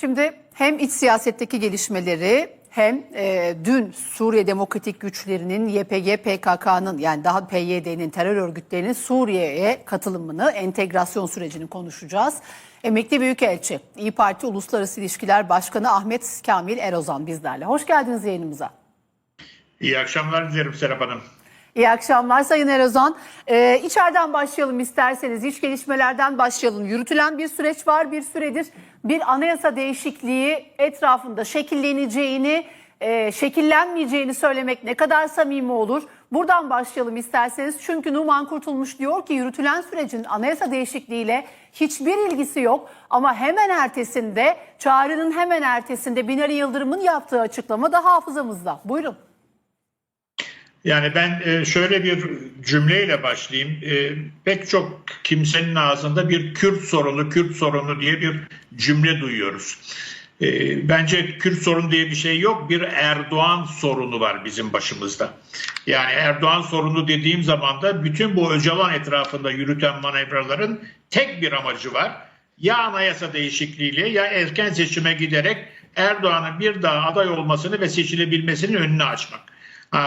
Şimdi hem iç siyasetteki gelişmeleri hem e, dün Suriye Demokratik Güçlerinin YPG PKK'nın yani daha PYD'nin terör örgütlerinin Suriye'ye katılımını, entegrasyon sürecini konuşacağız. Emekli Büyükelçi, İyi Parti Uluslararası İlişkiler Başkanı Ahmet Kamil Erozan bizlerle. Hoş geldiniz yayınımıza. İyi akşamlar dilerim Serap Hanım. İyi akşamlar Sayın Erozan. Ee, içeriden başlayalım isterseniz. İç gelişmelerden başlayalım. Yürütülen bir süreç var bir süredir. Bir anayasa değişikliği etrafında şekilleneceğini, e, şekillenmeyeceğini söylemek ne kadar samimi olur? Buradan başlayalım isterseniz. Çünkü Numan Kurtulmuş diyor ki yürütülen sürecin anayasa değişikliğiyle hiçbir ilgisi yok. Ama hemen ertesinde, çağrının hemen ertesinde Binali Yıldırım'ın yaptığı açıklama da hafızamızda. Buyurun. Yani ben e, şöyle bir cümleyle başlayayım. E, Pek çok kimsenin ağzında bir Kürt sorunu, Kürt sorunu diye bir cümle duyuyoruz. E, Bence Kürt sorunu diye bir şey yok. Bir Erdoğan sorunu var bizim başımızda. Yani Erdoğan sorunu dediğim zaman da bütün bu Öcalan etrafında yürüten manevraların tek bir amacı var. Ya anayasa değişikliğiyle ya erken seçime giderek Erdoğan'ın bir daha aday olmasını ve seçilebilmesinin önünü açmak.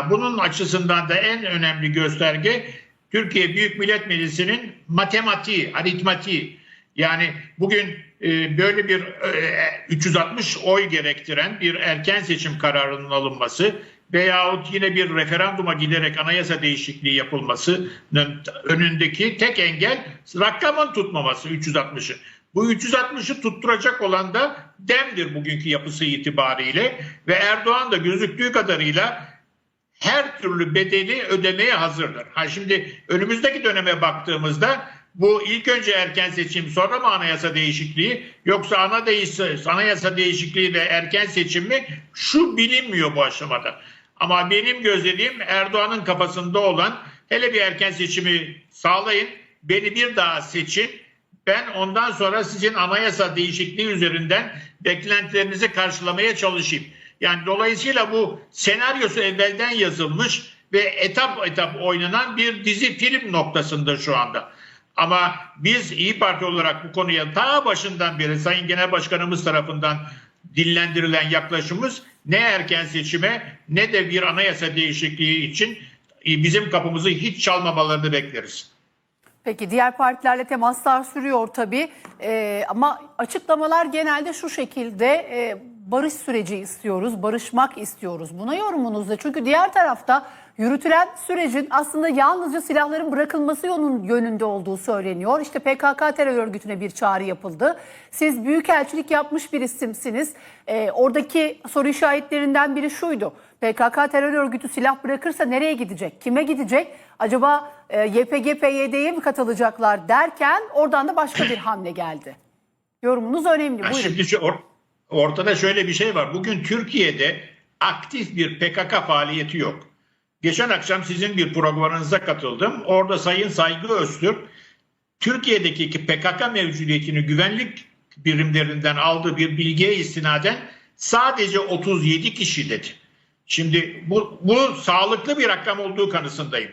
Bunun açısından da en önemli gösterge Türkiye Büyük Millet Meclisi'nin matematiği, aritmatiği. Yani bugün e, böyle bir e, 360 oy gerektiren bir erken seçim kararının alınması veyahut yine bir referanduma giderek anayasa değişikliği yapılmasının önündeki tek engel rakamın tutmaması 360'ı. Bu 360'ı tutturacak olan da DEM'dir bugünkü yapısı itibariyle ve Erdoğan da gözüktüğü kadarıyla her türlü bedeli ödemeye hazırdır. Ha şimdi önümüzdeki döneme baktığımızda bu ilk önce erken seçim sonra mı anayasa değişikliği yoksa ana değiş, anayasa değişikliği ve erken seçim mi şu bilinmiyor bu aşamada. Ama benim gözlediğim Erdoğan'ın kafasında olan hele bir erken seçimi sağlayın beni bir daha seçin ben ondan sonra sizin anayasa değişikliği üzerinden beklentilerinizi karşılamaya çalışayım. Yani dolayısıyla bu senaryosu evvelden yazılmış ve etap etap oynanan bir dizi film noktasında şu anda. Ama biz İyi Parti olarak bu konuya daha başından beri Sayın Genel Başkanımız tarafından dillendirilen yaklaşımımız ne erken seçime ne de bir anayasa değişikliği için bizim kapımızı hiç çalmamalarını bekleriz. Peki diğer partilerle temaslar sürüyor tabii Ee, ama açıklamalar genelde şu şekilde e, barış süreci istiyoruz, barışmak istiyoruz. Buna yorumunuz da çünkü diğer tarafta yürütülen sürecin aslında yalnızca silahların bırakılması yönün- yönünde olduğu söyleniyor. İşte PKK terör örgütüne bir çağrı yapıldı. Siz büyükelçilik yapmış bir isimsiniz. Ee, oradaki soru işaretlerinden biri şuydu. PKK terör örgütü silah bırakırsa nereye gidecek? Kime gidecek? Acaba e, YPG, PYD'ye mi katılacaklar derken oradan da başka bir hamle geldi. Yorumunuz önemli. Buyurun. Şimdi or- ortada şöyle bir şey var. Bugün Türkiye'de aktif bir PKK faaliyeti yok. Geçen akşam sizin bir programınıza katıldım. Orada Sayın Saygı Öztürk Türkiye'deki PKK mevcudiyetini güvenlik birimlerinden aldığı bir bilgiye istinaden sadece 37 kişi dedi. Şimdi bu, bu sağlıklı bir rakam olduğu kanısındayım.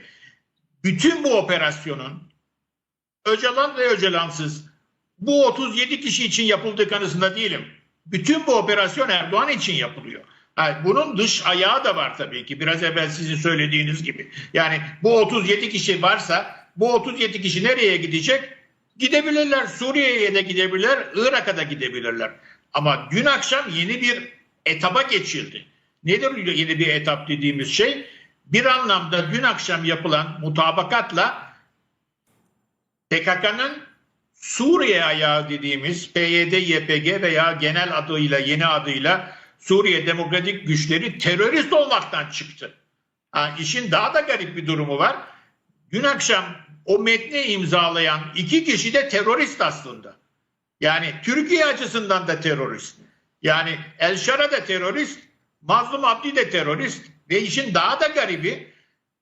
Bütün bu operasyonun Öcalan ve Öcalansız bu 37 kişi için yapıldığı kanısında değilim. Bütün bu operasyon Erdoğan için yapılıyor. Ha, bunun dış ayağı da var tabii ki. Biraz evvel sizin söylediğiniz gibi. Yani bu 37 kişi varsa bu 37 kişi nereye gidecek? Gidebilirler. Suriye'ye de gidebilirler. Irak'a da gidebilirler. Ama dün akşam yeni bir etaba geçildi. Nedir yeni bir etap dediğimiz şey? Bir anlamda dün akşam yapılan mutabakatla PKK'nın Suriye ayağı dediğimiz PYD, YPG veya genel adıyla yeni adıyla Suriye Demokratik Güçleri terörist olmaktan çıktı. Ha, işin daha da garip bir durumu var. Dün akşam o metni imzalayan iki kişi de terörist aslında. Yani Türkiye açısından da terörist. Yani El Şara da terörist, Mazlum Abdi de terörist ve işin daha da garibi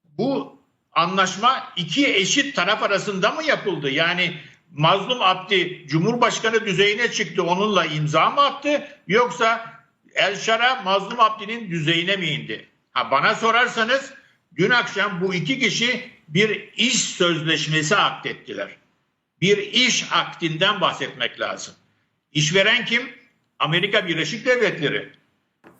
bu anlaşma iki eşit taraf arasında mı yapıldı? Yani Mazlum Abdi Cumhurbaşkanı düzeyine çıktı onunla imza mı attı yoksa El Şara Mazlum Abdi'nin düzeyine mi indi? Ha, bana sorarsanız dün akşam bu iki kişi bir iş sözleşmesi aktettiler. Bir iş akdinden bahsetmek lazım. İşveren kim? Amerika Birleşik Devletleri.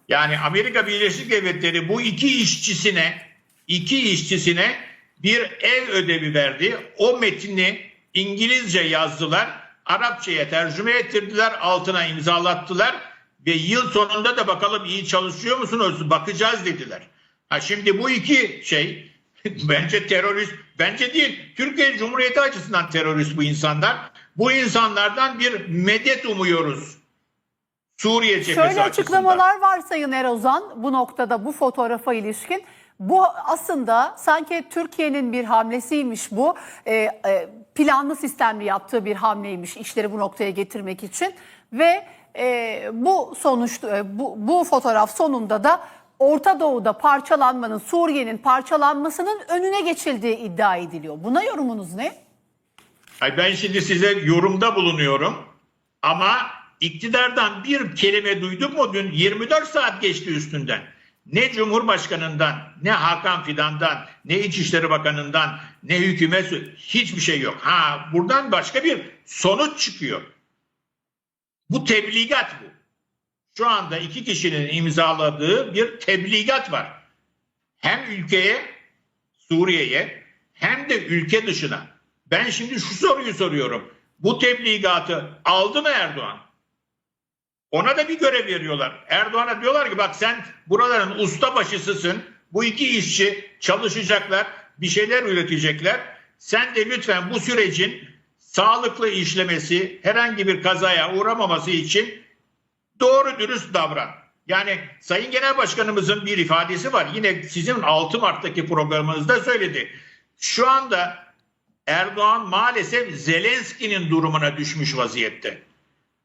Yani Amerika Birleşik Devletleri bu iki işçisine iki işçisine bir ev ödevi verdi. O metni İngilizce yazdılar. Arapçaya tercüme ettirdiler. Altına imzalattılar. Ve yıl sonunda da bakalım iyi çalışıyor musunuz? Bakacağız dediler. Ha şimdi bu iki şey bence terörist, bence değil. Türkiye Cumhuriyeti açısından terörist bu insanlar. Bu insanlardan bir medet umuyoruz. Suriye cephesi Şöyle açısından. açıklamalar var Sayın Erozan bu noktada bu fotoğrafa ilişkin. Bu aslında sanki Türkiye'nin bir hamlesiymiş bu. Ee, e, planlı sistemli yaptığı bir hamleymiş işleri bu noktaya getirmek için. Ve e, bu sonuç, e, bu, bu fotoğraf sonunda da Orta Doğu'da parçalanmanın, Suriye'nin parçalanmasının önüne geçildiği iddia ediliyor. Buna yorumunuz ne? Ay ben şimdi size yorumda bulunuyorum ama iktidardan bir kelime duydum mu dün 24 saat geçti üstünden. Ne Cumhurbaşkanı'ndan, ne Hakan Fidan'dan, ne İçişleri Bakanı'ndan, ne hükümet hiçbir şey yok. Ha buradan başka bir sonuç çıkıyor. Bu tebligat bu. Şu anda iki kişinin imzaladığı bir tebligat var. Hem ülkeye, Suriye'ye hem de ülke dışına. Ben şimdi şu soruyu soruyorum. Bu tebligatı aldı mı Erdoğan? Ona da bir görev veriyorlar. Erdoğan'a diyorlar ki bak sen buraların usta başısısın. Bu iki işçi çalışacaklar, bir şeyler üretecekler. Sen de lütfen bu sürecin sağlıklı işlemesi, herhangi bir kazaya uğramaması için doğru dürüst davran. Yani Sayın Genel Başkanımızın bir ifadesi var. Yine sizin 6 Mart'taki programınızda söyledi. Şu anda Erdoğan maalesef Zelenski'nin durumuna düşmüş vaziyette.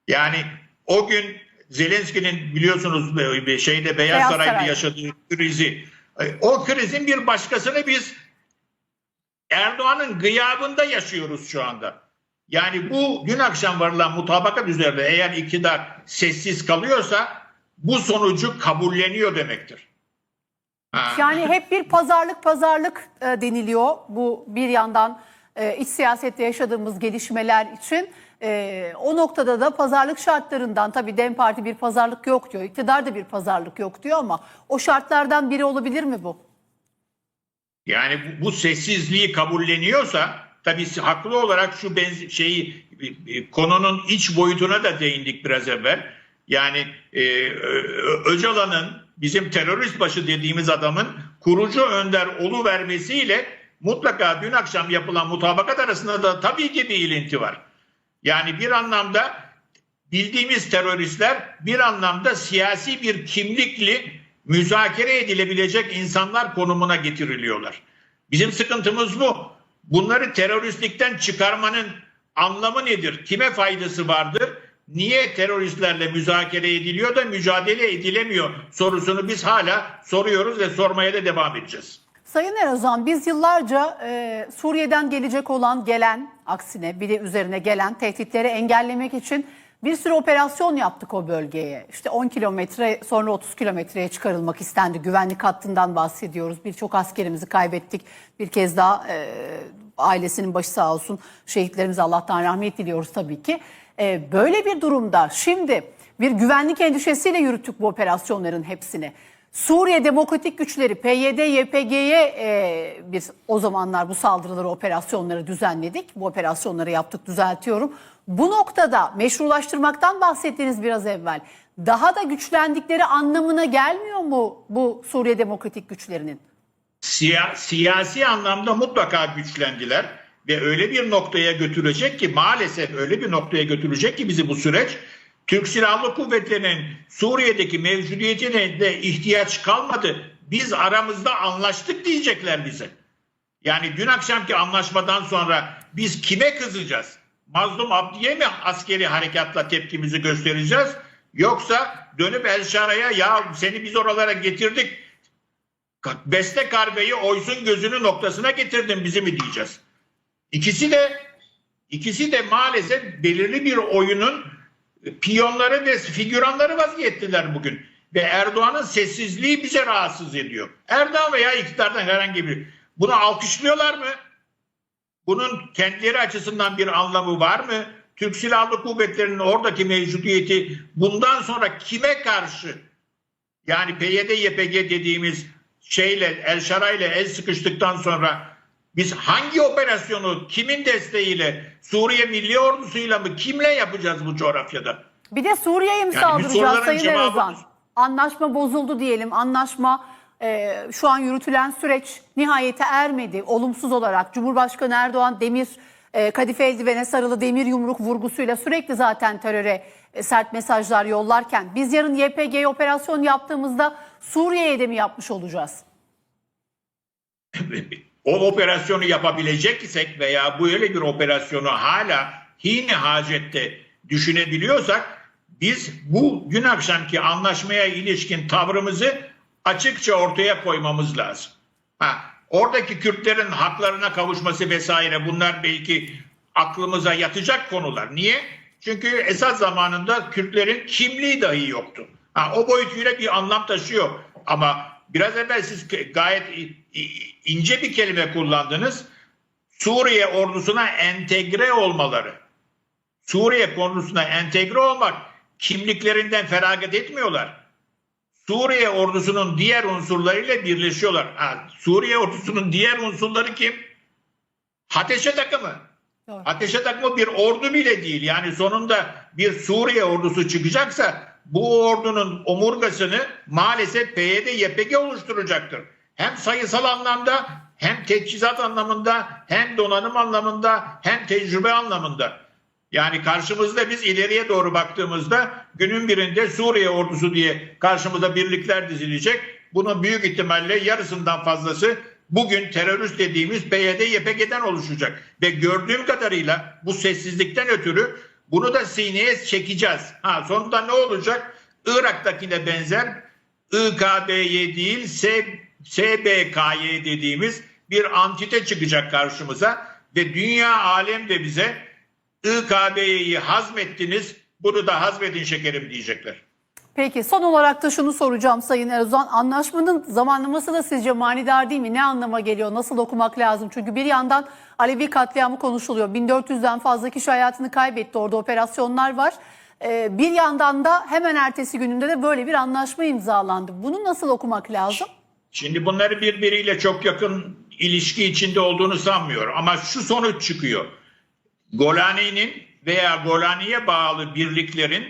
Yani o gün Zelenski'nin biliyorsunuz şeyde Beyaz, Beyaz Saray'da Saray. yaşadığı krizi. e, O krizin bir başkasını biz Erdoğan'ın gıyabında yaşıyoruz şu anda. Yani bu dün akşam varılan mutabakat üzerinde eğer iktidar sessiz kalıyorsa bu sonucu kabulleniyor demektir. Ha. Yani hep bir pazarlık pazarlık e, deniliyor. Bu bir yandan e, iç siyasette yaşadığımız gelişmeler için. E, o noktada da pazarlık şartlarından tabii DEM Parti bir pazarlık yok diyor. İktidar da bir pazarlık yok diyor ama o şartlardan biri olabilir mi bu? Yani bu, bu sessizliği kabulleniyorsa tabii haklı olarak şu benzi, şeyi e, konunun iç boyutuna da değindik biraz evvel. Yani e, Öcalan'ın bizim terörist başı dediğimiz adamın kurucu önder olu vermesiyle mutlaka dün akşam yapılan mutabakat arasında da tabii ki bir ilinti var. Yani bir anlamda bildiğimiz teröristler bir anlamda siyasi bir kimlikli müzakere edilebilecek insanlar konumuna getiriliyorlar. Bizim sıkıntımız bu. Bunları teröristlikten çıkarmanın anlamı nedir? Kime faydası vardır? Niye teröristlerle müzakere ediliyor da mücadele edilemiyor sorusunu biz hala soruyoruz ve sormaya da devam edeceğiz. Sayın Erozan biz yıllarca e, Suriye'den gelecek olan gelen aksine bir de üzerine gelen tehditleri engellemek için bir sürü operasyon yaptık o bölgeye. İşte 10 kilometre sonra 30 kilometreye çıkarılmak istendi. Güvenlik hattından bahsediyoruz. Birçok askerimizi kaybettik. Bir kez daha e, ailesinin başı sağ olsun. Şehitlerimize Allah'tan rahmet diliyoruz tabii ki. E, böyle bir durumda şimdi bir güvenlik endişesiyle yürüttük bu operasyonların hepsini. Suriye Demokratik Güçleri PYD, YPG'ye e, biz o zamanlar bu saldırıları, operasyonları düzenledik. Bu operasyonları yaptık, düzeltiyorum. Bu noktada meşrulaştırmaktan bahsettiniz biraz evvel. Daha da güçlendikleri anlamına gelmiyor mu bu Suriye Demokratik Güçlerinin? Siya- siyasi anlamda mutlaka güçlendiler ve öyle bir noktaya götürecek ki maalesef öyle bir noktaya götürecek ki bizi bu süreç Türk Silahlı Kuvvetleri'nin Suriye'deki mevcudiyetine de ihtiyaç kalmadı. Biz aramızda anlaştık diyecekler bize. Yani dün akşamki anlaşmadan sonra biz kime kızacağız? Mazlum Abdi'ye mi askeri harekatla tepkimizi göstereceğiz? Yoksa dönüp El Şara'ya ya seni biz oralara getirdik. Beste karbeyi oysun gözünü noktasına getirdin bizi mi diyeceğiz? İkisi de ikisi de maalesef belirli bir oyunun piyonları ve figüranları vaziyettiler bugün. Ve Erdoğan'ın sessizliği bize rahatsız ediyor. Erdoğan veya iktidardan herhangi bir. Bunu alkışlıyorlar mı? Bunun kendileri açısından bir anlamı var mı? Türk Silahlı Kuvvetleri'nin oradaki mevcudiyeti bundan sonra kime karşı yani PYD YPG dediğimiz şeyle El Şara ile el sıkıştıktan sonra biz hangi operasyonu kimin desteğiyle Suriye Milli Ordusu'yla mı kimle yapacağız bu coğrafyada? Bir de Suriye'ye mi Yani saldıracağız Sayın cevabı- Erozan? Anlaşma bozuldu diyelim. Anlaşma e, şu an yürütülen süreç nihayete ermedi. Olumsuz olarak Cumhurbaşkanı Erdoğan demir e, kadife eldivene sarılı demir yumruk vurgusuyla sürekli zaten teröre e, sert mesajlar yollarken biz yarın YPG operasyon yaptığımızda Suriye'ye de mi yapmış olacağız? o operasyonu yapabilecek isek veya böyle bir operasyonu hala hine hacette düşünebiliyorsak biz bu dün akşamki anlaşmaya ilişkin tavrımızı açıkça ortaya koymamız lazım. Ha, oradaki Kürtlerin haklarına kavuşması vesaire bunlar belki aklımıza yatacak konular. Niye? Çünkü esas zamanında Kürtlerin kimliği dahi yoktu. Ha, o boyutuyla bir anlam taşıyor. Ama biraz evvel siz gayet ince bir kelime kullandınız. Suriye ordusuna entegre olmaları. Suriye ordusuna entegre olmak kimliklerinden feragat etmiyorlar. Suriye ordusunun diğer unsurlarıyla birleşiyorlar. Ha, Suriye ordusunun diğer unsurları kim? Ateşe takımı. Doğru. Takımı bir ordu bile değil. Yani sonunda bir Suriye ordusu çıkacaksa bu ordunun omurgasını maalesef PYD YPG oluşturacaktır. Hem sayısal anlamda hem teçhizat anlamında hem donanım anlamında hem tecrübe anlamında. Yani karşımızda biz ileriye doğru baktığımızda günün birinde Suriye ordusu diye karşımıza birlikler dizilecek. Bunun büyük ihtimalle yarısından fazlası bugün terörist dediğimiz PYD YPG'den oluşacak. Ve gördüğüm kadarıyla bu sessizlikten ötürü bunu da sineye çekeceğiz. Ha, sonunda ne olacak? Irak'takine benzer İKB'ye değil S- SBK'ye dediğimiz bir antite çıkacak karşımıza ve dünya alem de bize İKB'yi hazmettiniz bunu da hazmedin şekerim diyecekler. Peki son olarak da şunu soracağım Sayın Erdoğan. Anlaşmanın zamanlaması da sizce manidar değil mi? Ne anlama geliyor? Nasıl okumak lazım? Çünkü bir yandan Alevi katliamı konuşuluyor. 1400'den fazla kişi hayatını kaybetti. Orada operasyonlar var. Ee, bir yandan da hemen ertesi gününde de böyle bir anlaşma imzalandı. Bunu nasıl okumak lazım? Şimdi bunları birbiriyle çok yakın ilişki içinde olduğunu sanmıyorum. Ama şu sonuç çıkıyor. Golani'nin veya Golani'ye bağlı birliklerin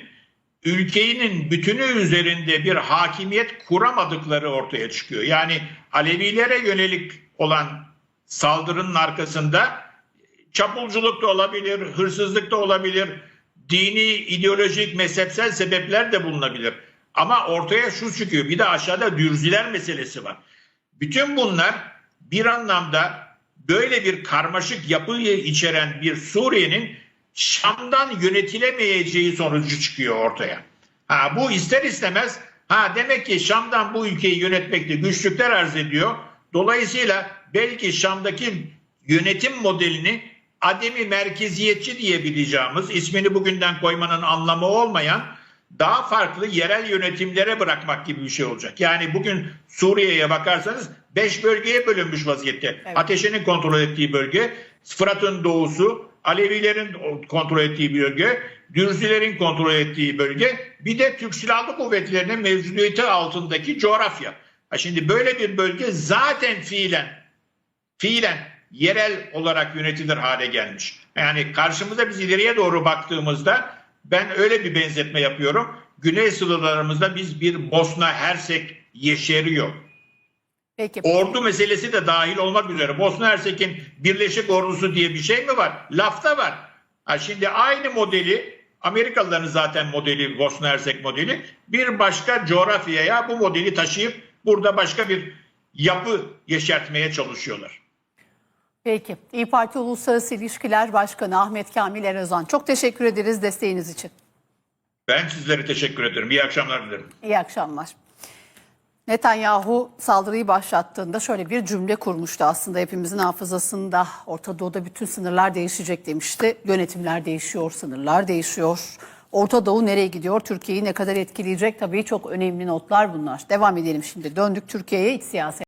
ülkenin bütünü üzerinde bir hakimiyet kuramadıkları ortaya çıkıyor. Yani Alevilere yönelik olan saldırının arkasında çapulculuk da olabilir, hırsızlık da olabilir, dini, ideolojik, mezhepsel sebepler de bulunabilir. Ama ortaya şu çıkıyor. Bir de aşağıda dürziler meselesi var. Bütün bunlar bir anlamda böyle bir karmaşık yapıyı içeren bir Suriye'nin Şam'dan yönetilemeyeceği sonucu çıkıyor ortaya. Ha bu ister istemez ha demek ki Şam'dan bu ülkeyi yönetmekte güçlükler arz ediyor. Dolayısıyla belki Şam'daki yönetim modelini ademi merkeziyetçi diyebileceğimiz ismini bugünden koymanın anlamı olmayan daha farklı yerel yönetimlere bırakmak gibi bir şey olacak. Yani bugün Suriye'ye bakarsanız 5 bölgeye bölünmüş vaziyette. Evet. Ateşe'nin kontrol ettiği bölge, Fırat'ın doğusu, Alevilerin kontrol ettiği bölge, Dürzilerin kontrol ettiği bölge, bir de Türk Silahlı Kuvvetleri'nin mevcudiyeti altındaki coğrafya. Ha şimdi böyle bir bölge zaten fiilen fiilen yerel olarak yönetilir hale gelmiş. Yani karşımıza biz ileriye doğru baktığımızda ben öyle bir benzetme yapıyorum. Güney sınırlarımızda biz bir Bosna Hersek yeşeriyor. Peki. Ordu meselesi de dahil olmak üzere. Bosna Hersek'in Birleşik Ordusu diye bir şey mi var? Lafta var. Ha şimdi aynı modeli Amerikalıların zaten modeli Bosna Hersek modeli bir başka coğrafyaya bu modeli taşıyıp burada başka bir yapı yeşertmeye çalışıyorlar. Peki. İyi Parti Uluslararası İlişkiler Başkanı Ahmet Kamil Erozan. Çok teşekkür ederiz desteğiniz için. Ben sizlere teşekkür ederim. İyi akşamlar dilerim. İyi akşamlar. Netanyahu saldırıyı başlattığında şöyle bir cümle kurmuştu aslında hepimizin hafızasında. Orta Doğu'da bütün sınırlar değişecek demişti. Yönetimler değişiyor, sınırlar değişiyor. Orta Doğu nereye gidiyor? Türkiye'yi ne kadar etkileyecek? Tabii çok önemli notlar bunlar. Devam edelim şimdi. Döndük Türkiye'ye iç siyaset.